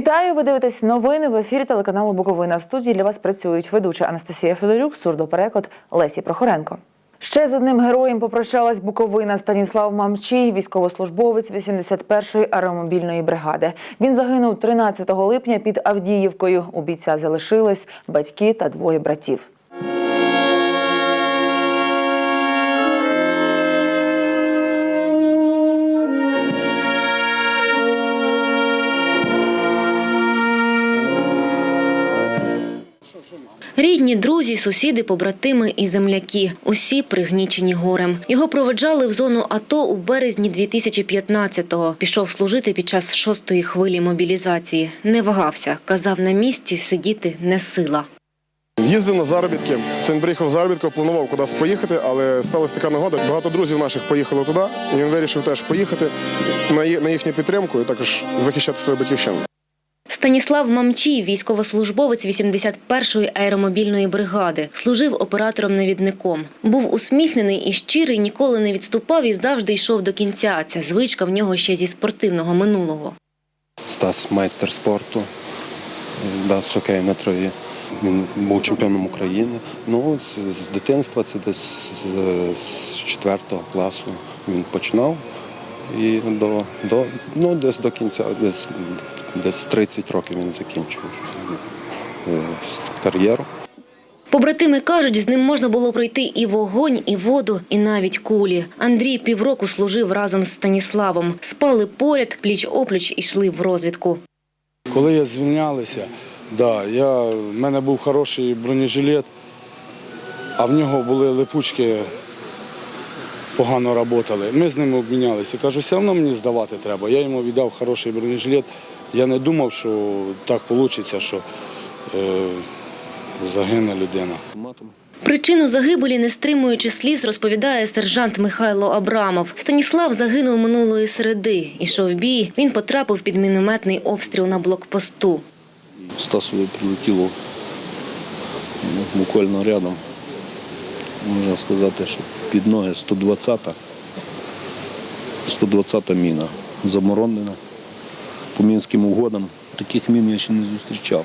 Вітаю! Ви дивитесь новини в ефірі телеканалу Буковина. В студії для вас працюють ведуча Анастасія Федорюк, сурдопереклад Лесі Прохоренко. Ще з одним героєм попрощалась Буковина Станіслав Мамчій, військовослужбовець 81-ї аеромобільної бригади. Він загинув 13 липня під Авдіївкою. У бійця залишились батьки та двоє братів. Рідні, друзі, сусіди, побратими і земляки – усі пригнічені горем. Його проведжали в зону АТО у березні 2015-го. Пішов служити під час шостої хвилі мобілізації. Не вагався. Казав, на місці сидіти не сила. Їздив на заробітки. Це він приїхав заробітку, планував кудись поїхати, але сталася така нагода. Багато друзів наших поїхало туди, і він вирішив теж поїхати на їхню підтримку і також захищати свою батьківщину. Станіслав Мамчій, військовослужбовець 81-ї аеромобільної бригади, служив оператором-навідником. Був усміхнений і щирий, ніколи не відступав і завжди йшов до кінця. Ця звичка в нього ще зі спортивного минулого. Стас майстер спорту, да, з хокею на траві. Він був чемпіоном України. Ну, з, дитинства, це десь з 4 класу він починав. І до, до, ну, десь до кінця, десь, десь 30 років він закінчив е, кар'єру. Побратими кажуть, з ним можна було пройти і вогонь, і воду, і навіть кулі. Андрій півроку служив разом з Станіславом. Спали поряд, пліч опліч ішли в розвідку. Коли я звільнялися, да, я, в мене був хороший бронежилет, а в нього були липучки, погано працювали. Ми з ними обмінялися. Кажу, все одно мені здавати треба. Я йому віддав хороший бронежилет. Я не думав, що так вийде, що е, загине людина. Причину загибелі, не стримуючи сліз, розповідає сержант Михайло Абрамов. Станіслав загинув минулої середи. Ішов бій. Він потрапив під мінометний обстріл на блокпосту. Стасові прилетіло буквально рядом. Можна сказати, що під ноги 120-та, 120-та міна заморонена по мінським угодам. Таких мін я ще не зустрічав.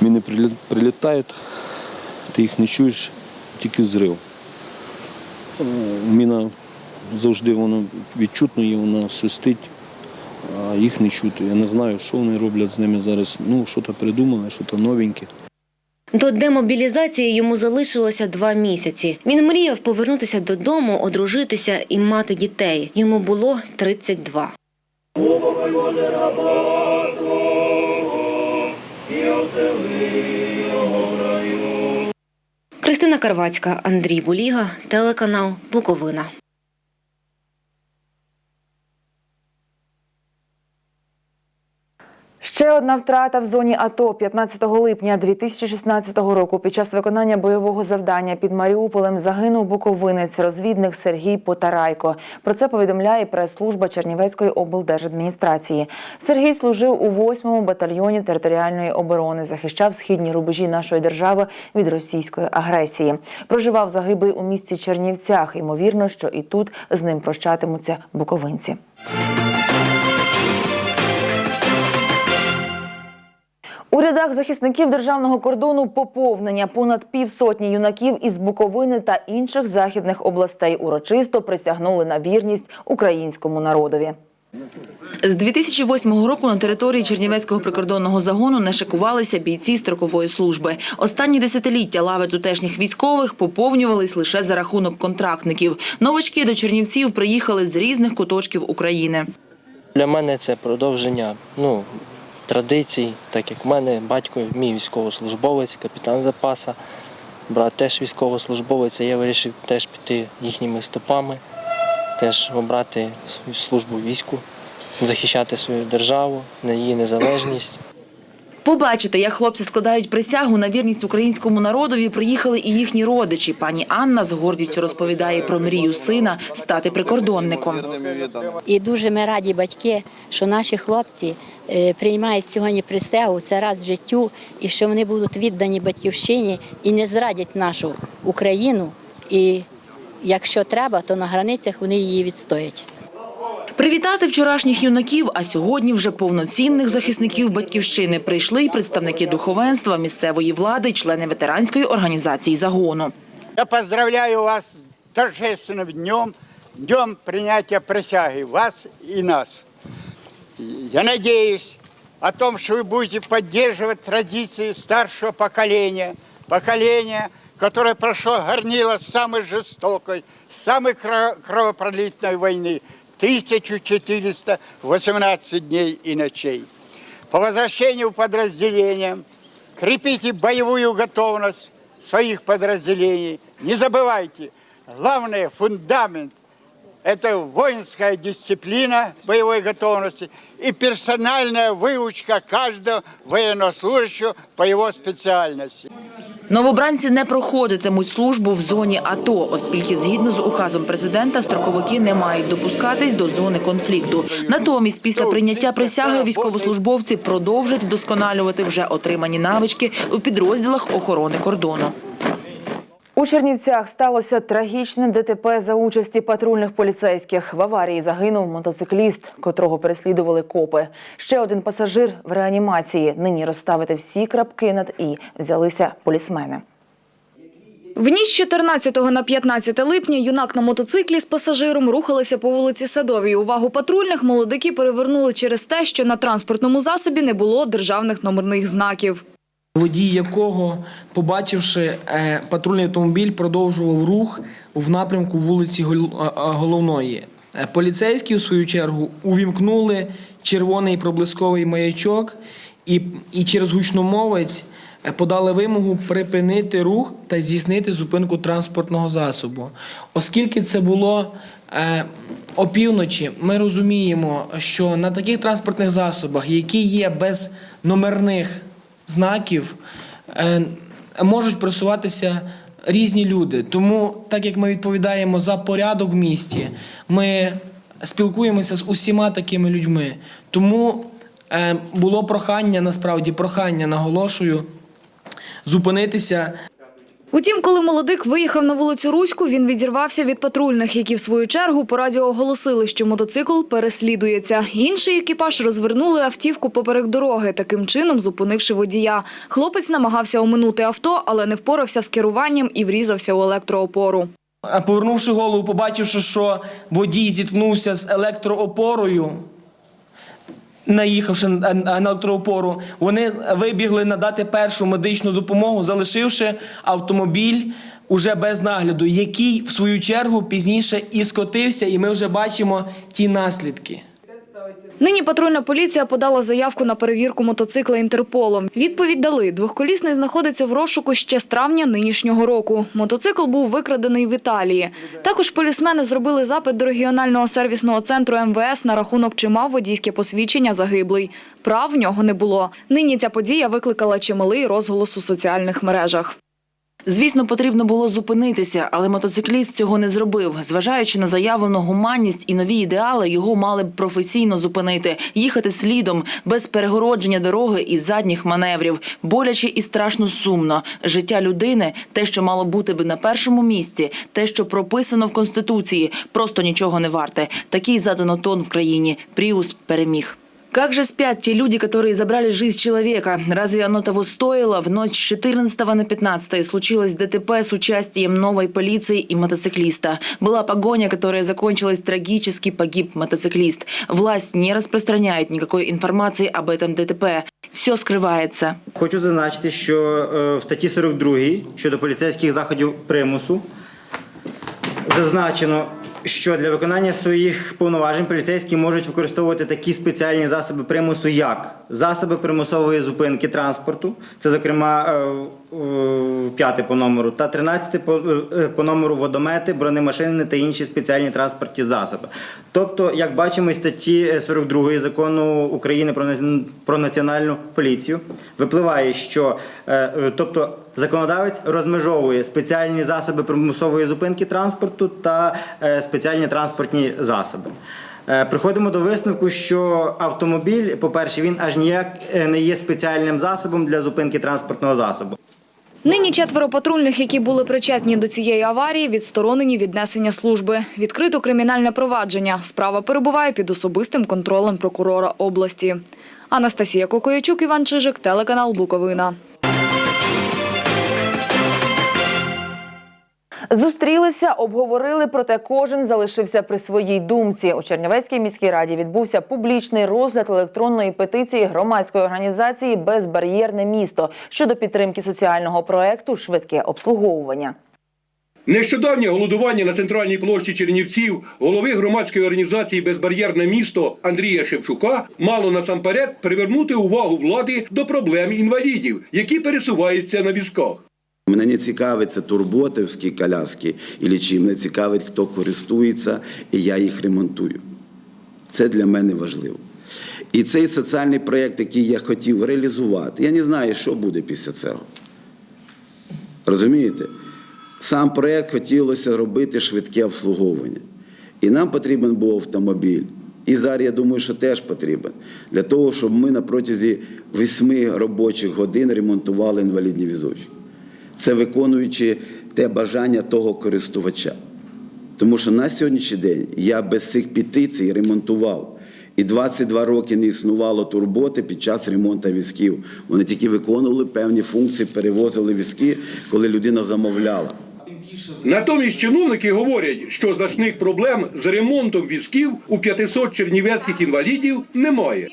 Міни прилітають, ти їх не чуєш, тільки взрив. Е, Міна завжди воно відчутно її, вона свистить а їх не чути. Я не знаю, що вони роблять з ними зараз. Ну, що то придумали, що то новеньке. До демобілізації йому залишилося два місяці. Він мріяв повернутися додому, одружитися і мати дітей. Йому було 32. Кристина Карвацька, Андрій Буліга, телеканал Буковина. Ще одна втрата в зоні АТО 15 липня 2016 року. Під час виконання бойового завдання під Маріуполем загинув буковинець, розвідник Сергій Потарайко. Про це повідомляє прес-служба Чернівецької облдержадміністрації. Сергій служив у 8-му батальйоні територіальної оборони, захищав східні рубежі нашої держави від російської агресії. Проживав загиблий у місті Чернівцях. Ймовірно, що і тут з ним прощатимуться буковинці. У рядах захисників державного кордону поповнення понад півсотні юнаків із Буковини та інших західних областей урочисто присягнули на вірність українському народові. З 2008 року на території Чернівецького прикордонного загону не шикувалися бійці строкової служби. Останні десятиліття лави тутешніх військових поповнювались лише за рахунок контрактників. Новачки до Чернівців приїхали з різних куточків України. Для мене це продовження ну, традицій, так як в мене батько мій військовослужбовець, капітан запаса, брат теж військовослужбовець, я вирішив теж піти їхніми стопами, теж обрати службу війську, захищати свою державу, на її незалежність. Побачити, як хлопці складають присягу на вірність українському народові, приїхали і їхні родичі. Пані Анна з гордістю розповідає про мрію сина стати прикордонником. І дуже ми раді батьки, що наші хлопці е, приймають сьогодні присягу це раз в життю, і що вони будуть віддані батьківщині і не зрадять нашу Україну. І якщо треба, то на границях вони її відстоять. Привітати вчорашніх юнаків, а сьогодні вже повноцінних захисників батьківщини прийшли й представники духовенства, місцевої влади, члени ветеранської організації загону. Я поздравляю вас с торжественным днем, днем принятия присяги, вас и нас. Я надеюсь о том, что вы будете поддерживать традиции старшего поколения, поколения, которое прошло горнило самой жестокой, самой кро- кровопролитной войны 1418 дней и ночей. По возвращению подразделения крепите боевую готовность своих подразделений. Не забывайте, главный фундамент – это воинская дисциплина боевой готовности и персональная выучка каждого военнослужащего по его специальности. Новобранці не проходитимуть службу в зоні АТО, оскільки згідно з указом президента строковики не мають допускатись до зони конфлікту. Натомість, після прийняття присяги, військовослужбовці продовжать вдосконалювати вже отримані навички у підрозділах охорони кордону. У Чернівцях сталося трагічне ДТП за участі патрульних поліцейських. В аварії загинув мотоцикліст, котрого переслідували копи. Ще один пасажир в реанімації. Нині розставити всі крапки над і взялися полісмени. В ніч з 14 на 15 липня юнак на мотоциклі з пасажиром рухалися по вулиці Садовій. Увагу патрульних молодики перевернули через те, що на транспортному засобі не було державних номерних знаків. Водій якого, побачивши е, патрульний автомобіль, продовжував рух в напрямку вулиці а- а, Головної. Е, Поліцейські, у свою чергу, увімкнули червоний проблисковий маячок і, і через гучномовець е, подали вимогу припинити рух та здійснити зупинку транспортного засобу. Оскільки це було е, опівночі, ми розуміємо, що на таких транспортних засобах, які є без номерних знаків, е, можуть просуватися різні люди. Тому, так як ми відповідаємо за порядок в місті, ми спілкуємося з усіма такими людьми. Тому е, було прохання, насправді прохання, наголошую, зупинитися Утім, коли молодик виїхав на вулицю Руську, він відірвався від патрульних, які в свою чергу по радіо оголосили, що мотоцикл переслідується. Інший екіпаж розвернули автівку поперек дороги, таким чином зупинивши водія. Хлопець намагався оминути авто, але не впорався з керуванням і врізався у електроопору. Повернувши голову, побачивши, що водій зіткнувся з електроопорою, наїхавши на електроопору, вони вибігли надати першу медичну допомогу, залишивши автомобіль уже без нагляду, який в свою чергу пізніше і скотився, і ми вже бачимо ті наслідки. Нині патрульна поліція подала заявку на перевірку мотоцикла Інтерполом. Відповідь дали. Двохколісний знаходиться в розшуку ще з травня нинішнього року. Мотоцикл був викрадений в Італії. Також полісмени зробили запит до регіонального сервісного центру МВС на рахунок, чи мав водійське посвідчення загиблий. Прав в нього не було. Нині ця подія викликала чималий розголос у соціальних мережах. Звісно, потрібно було зупинитися, але мотоцикліст цього не зробив. Зважаючи на заявлену гуманність і нові ідеали, його мали б професійно зупинити, їхати слідом без перегородження дороги і задніх маневрів. Боляче і страшно сумно. Життя людини, те, що мало бути би на першому місці, те, що прописано в конституції, просто нічого не варте. Такий задано тон в країні. Пріус переміг. Как же спят те люди, которые забрали жизнь человека? Разве оно того стоило? В ночь с 14 на 15 случилось ДТП с участием новой полиции и мотоциклиста. Была погоня, которая закончилась трагически, погиб мотоциклист. Власть не распространяет никакой информации об этом ДТП. Все скрывается. Хочу зазначити, що е, в статті 42 щодо поліцейських заходів примусу зазначено, що для виконання своїх повноважень поліцейські можуть використовувати такі спеціальні засоби примусу, як засоби примусової зупинки транспорту, це, зокрема, е, п'яте по номеру, та 13 по, е, по номеру водомети, бронемашини та інші спеціальні транспортні засоби. Тобто, як бачимо із статті е, 42 закону України про, про національну поліцію, випливає, що е, е, тобто законодавець розмежовує спеціальні засоби примусової зупинки транспорту та е, спеціальні транспортні засоби. Е, Приходимо до висновку, що автомобіль, по-перше, він аж ніяк е, не є спеціальним засобом для зупинки транспортного засобу. Нині четверо патрульних, які були причетні до цієї аварії, відсторонені від несення служби. Відкрито кримінальне провадження. Справа перебуває під особистим контролем прокурора області. Анастасія Кокоячук, Іван Чижик, телеканал Буковина. Зустрілися, обговорили, проте кожен залишився при своїй думці. У Чернівецькій міській раді відбувся публічний розгляд електронної петиції громадської організації Безбар'єрне місто щодо підтримки соціального проекту Швидке обслуговування. Нещодавнє голодування на центральній площі Чернівців голови громадської організації Безбар'єрне місто Андрія Шевчука мало насамперед привернути увагу влади до проблем інвалідів, які пересуваються на візках. Мене не цікавить це турботівські коляски і чим, мене цікавить, хто користується, і я їх ремонтую. Це для мене важливо. І цей соціальний проєкт, який я хотів реалізувати, я не знаю, що буде після цього. Розумієте? Сам проєкт хотілося робити швидке обслуговування. І нам потрібен був автомобіль. І зараз я думаю, що теж потрібен. Для того, щоб ми на протязі восьми робочих годин ремонтували інвалідні візочки. Це виконуючи те бажання того користувача. Тому що на сьогоднішній день я без цих петицій ремонтував. І 22 роки не існувало турботи під час ремонту візків. Вони тільки виконували певні функції, перевозили візки, коли людина замовляла. Натомість чиновники говорять, що значних проблем з ремонтом візків у 500 чернівецьких інвалідів немає.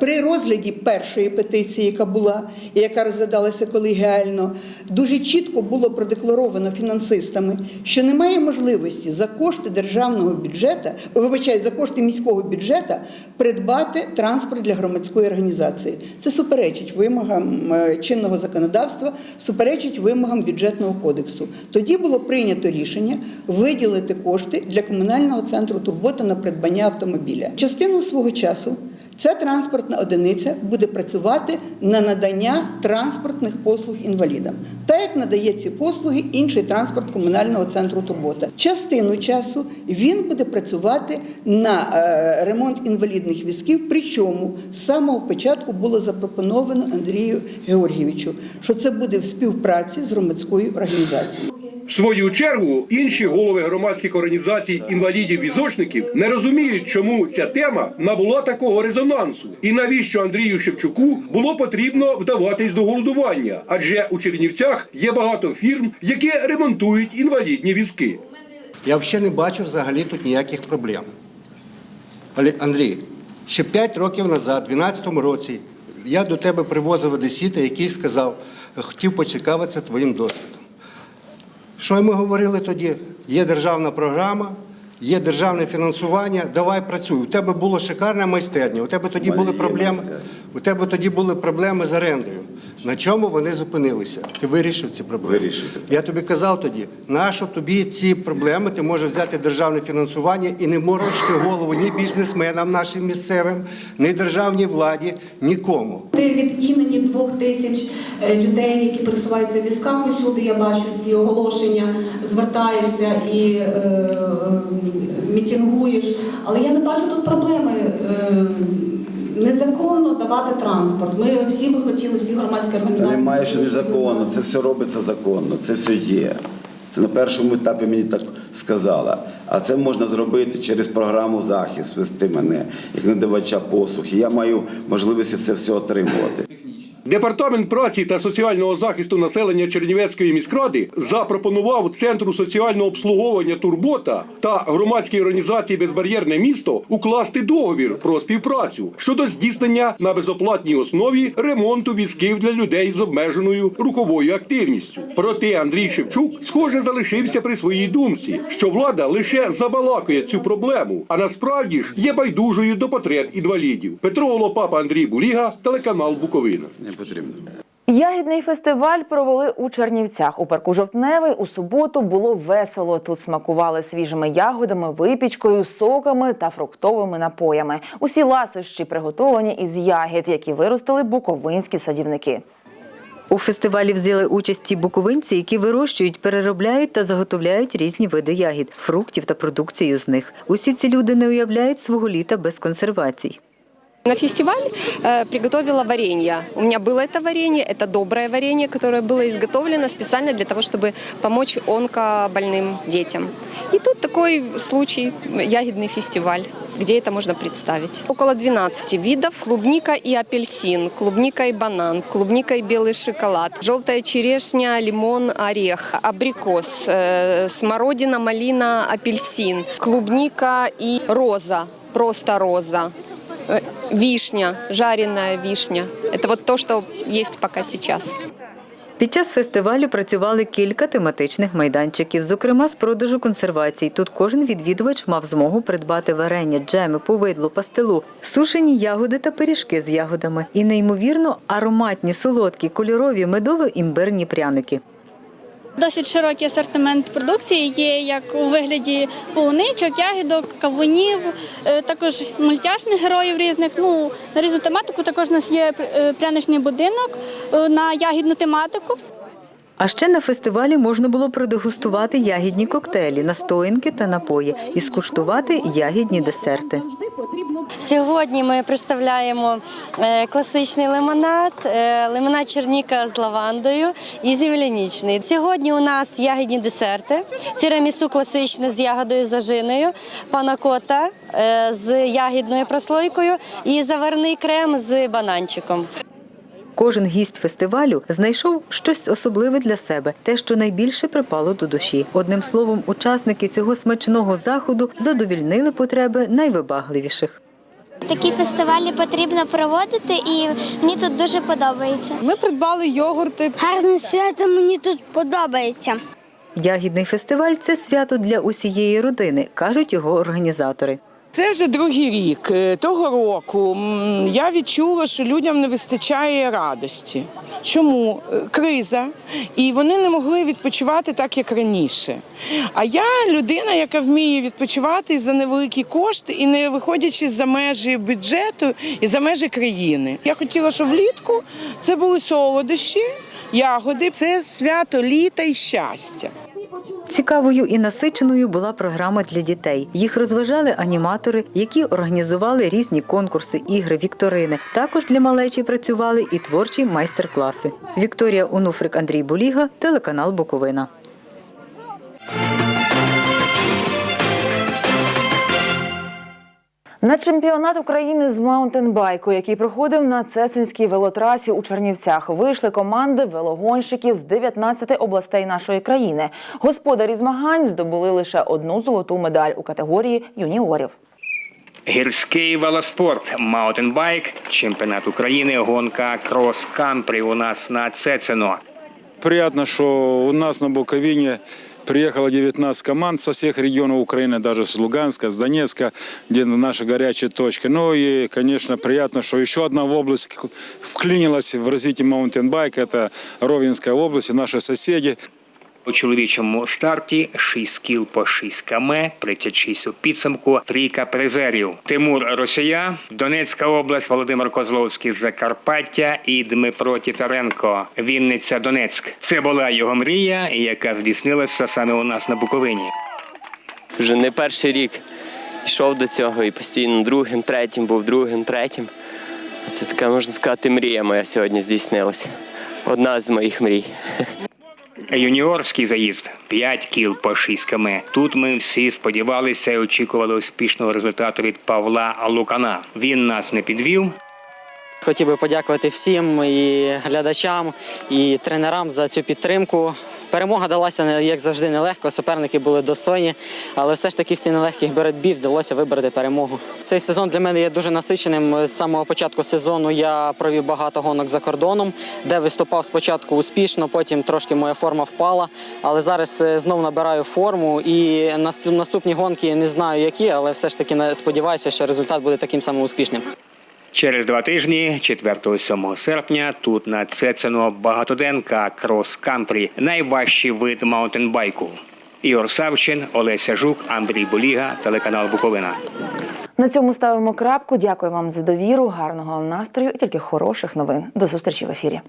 При розгляді першої петиції, яка була і яка розглядалася колегіально, дуже чітко було продекларовано фінансистами, що немає можливості за кошти державного бюджету, вибачаю, за кошти міського бюджету придбати транспорт для громадської організації. Це суперечить вимогам е, чинного законодавства, суперечить вимогам бюджетного кодексу. Тоді було прийнято рішення виділити кошти для комунального центру турбота на придбання автомобіля. Частину свого часу. Ця транспортна одиниця буде працювати на надання транспортних послуг інвалідам, так як надає ці послуги інший транспорт комунального центру турбота. Частину часу він буде працювати на е, ремонт інвалідних візків. Причому з самого початку було запропоновано Андрію Георгійовичу, що це буде в співпраці з громадською організацією. В свою чергу інші голови громадських організацій інвалідів-візочників не розуміють, чому ця тема набула такого резонансу, і навіщо Андрію Шевчуку було потрібно вдаватись до голодування, адже у Чернівцях є багато фірм, які ремонтують інвалідні візки. Я взагалі не бачу взагалі тут ніяких проблем. Але, Андрій, ще 5 років назад, у 2012 році, я до тебе привозив одесіта, який сказав, хотів поцікавитися твоїм досвідом. Що ми говорили тоді? Є державна програма, є державне фінансування, давай працюй. У тебе була шикарна майстерня, у тебе тоді були проблеми. У тебе тоді були проблеми з орендою. На чому вони зупинилися? Ти вирішив ці проблеми? Вирішив. Я тобі казав тоді, нащо тобі ці проблеми, ти можеш взяти державне фінансування і не морочити голову ні бізнесменам нашим місцевим, ні державній владі, нікому. Ти від імені двох тисяч е, людей, які пересуваються в візках усюди, я бачу ці оголошення, звертаєшся і е, е, мітингуєш. Але я не бачу тут проблеми. Е, Незаконно давати транспорт. Ми всі би хотіли, всі громадські організації. немає, що незаконно, це все робиться законно, це все є. Це на першому етапі мені так сказала. А це можна зробити через програму захист, вести мене як надавача послуг. І я маю можливість це все отримувати. Департамент праці та соціального захисту населення Чернівецької міськради запропонував Центру соціального обслуговування Турбота та громадській організації Безбар'єрне місто укласти договір про співпрацю щодо здійснення на безоплатній основі ремонту візків для людей з обмеженою руховою активністю. Проте Андрій Шевчук, схоже, залишився при своїй думці, що влада лише забалакує цю проблему, а насправді ж є байдужою до потреб інвалідів. Петро Голопапа, Андрій Буліга, телеканал Буковина. Не потрібно. Ягідний фестиваль провели у Чернівцях. У парку Жовтневий у суботу було весело. Тут смакували свіжими ягодами, випічкою, соками та фруктовими напоями. Усі ласощі приготовані із ягід, які виростили буковинські садівники. У фестивалі взяли участь і буковинці, які вирощують, переробляють та заготовляють різні види ягід, фруктів та продукцію з них. Усі ці люди не уявляють свого літа без консервацій. На фестиваль э, приготовила варенье. У меня было это варенье, это доброе варенье, которое было изготовлено специально для того, чтобы помочь онкобольным детям. И тут такой случай, ягодный фестиваль, где это можно представить. Около 12 видов. Клубника и апельсин, клубника и банан, клубника и белый шоколад, желтая черешня, лимон, орех, абрикос, э, смородина, малина, апельсин, клубника и роза, просто роза. Э, Вишня, жареная вишня. Это вот то, что есть пока сейчас. Під час фестивалю працювали кілька тематичних майданчиків, зокрема з продажу консервацій. Тут кожен відвідувач мав змогу придбати варення, джеми, повидло, пастилу, сушені ягоди та пиріжки з ягодами і неймовірно ароматні, солодкі, кольорові, медово-імбирні пряники. Досить широкий асортимент продукції є як у вигляді полуничок, ягідок, кавунів, е, також мультяшних героїв різних. Ну на різну тематику також у нас є е, пряничний будинок е, на ягідну тематику. А ще на фестивалі можна було продегустувати ягідні коктейлі, настоянки та напої і скуштувати ягідні десерти. Сьогодні ми представляємо е, класичний лимонад, е, лимонад черніка з лавандою і землянічний. Сьогодні у нас ягідні десерти, тірамісу класичне з ягодою зажиною, панакота е, з ягідною прослойкою і заварний крем з бананчиком. Кожен гість фестивалю знайшов щось особливе для себе, те, що найбільше припало до душі. Одним словом, учасники цього смачного заходу задовільнили потреби найвибагливіших. Такі фестивалі потрібно проводити, і мені тут дуже подобається. Ми придбали йогурти. Гарне свято мені тут подобається. Ягідний фестиваль це свято для усієї родини, кажуть його організатори. Це вже другий рік. Е, Того року я відчула, що людям не вистачає радості. Чому? Е, Криза, і вони не могли відпочивати так, як раніше. А я людина, яка вміє відпочивати за невеликі кошти і не виходячи за межі бюджету і за межі країни. Я хотіла, щоб влітку це були солодощі, ягоди. Це свято літа і щастя. Цікавою і насиченою була програма для дітей. Їх розважали аніматори, які організували різні конкурси, ігри, вікторини. Також для малечі працювали і творчі майстер-класи. Вікторія Онуфрик, Андрій Буліга, телеканал Буковина. На чемпіонат України з маунтенбайку, який проходив на Цесинській велотрасі у Чернівцях, вийшли команди велогонщиків з 19 областей нашої країни. Господарі змагань здобули лише одну золоту медаль у категорії юніорів. Гірський велоспорт, маунтенбайк, чемпіонат України, гонка крос-кантрі у нас на Цецино. Приятно, что у нас на Буковине приехало 19 команд со всех регионов Украины, даже с Луганска, с Донецка, где наши горячие точки. Ну и, конечно, приятно, что еще одна область вклинилась в развитие маунтинбайка. Это Ровенская область и наши соседи. У чоловічому старті 6 кіл по 6 км, 36 у підсумку, трійка призерів. Тимур Росія, Донецька область, Володимир Козловський Закарпаття і Дмитро Тітаренко, Вінниця, Донецьк. Це була його мрія, яка здійснилася саме у нас на Буковині. Вже не перший рік йшов до цього і постійно другим, третім був другим, третім. Це така, можна сказати, мрія моя сьогодні здійснилася. Одна з моїх мрій. Юніорський заїзд 5 кіл по 6 км. Тут ми всі сподівалися і очікували успішного результату від Павла Лукана. Він нас не підвів. Хотів би подякувати всім і глядачам, і тренерам за цю підтримку. Перемога далася як завжди нелегко. Суперники були достойні, але все ж таки в цій нелегкій боротьбі вдалося вибороти перемогу. Цей сезон для мене є дуже насиченим. З самого початку сезону я провів багато гонок за кордоном, де виступав спочатку успішно, потім трошки моя форма впала. Але зараз е, знов набираю форму і наступні гонки не знаю які, але все ж таки сподіваюся, що результат буде таким самим успішним. Через два тижні, 4-7 серпня, тут на Цецино багатоденка крос-кантрі, найважчий вид маунтенбайку. Ігор Савчин, Олеся Жук, Андрій Боліга, телеканал Буковина. На цьому ставимо крапку. Дякую вам за довіру, гарного вам настрою і тільки хороших новин. До зустрічі в ефірі.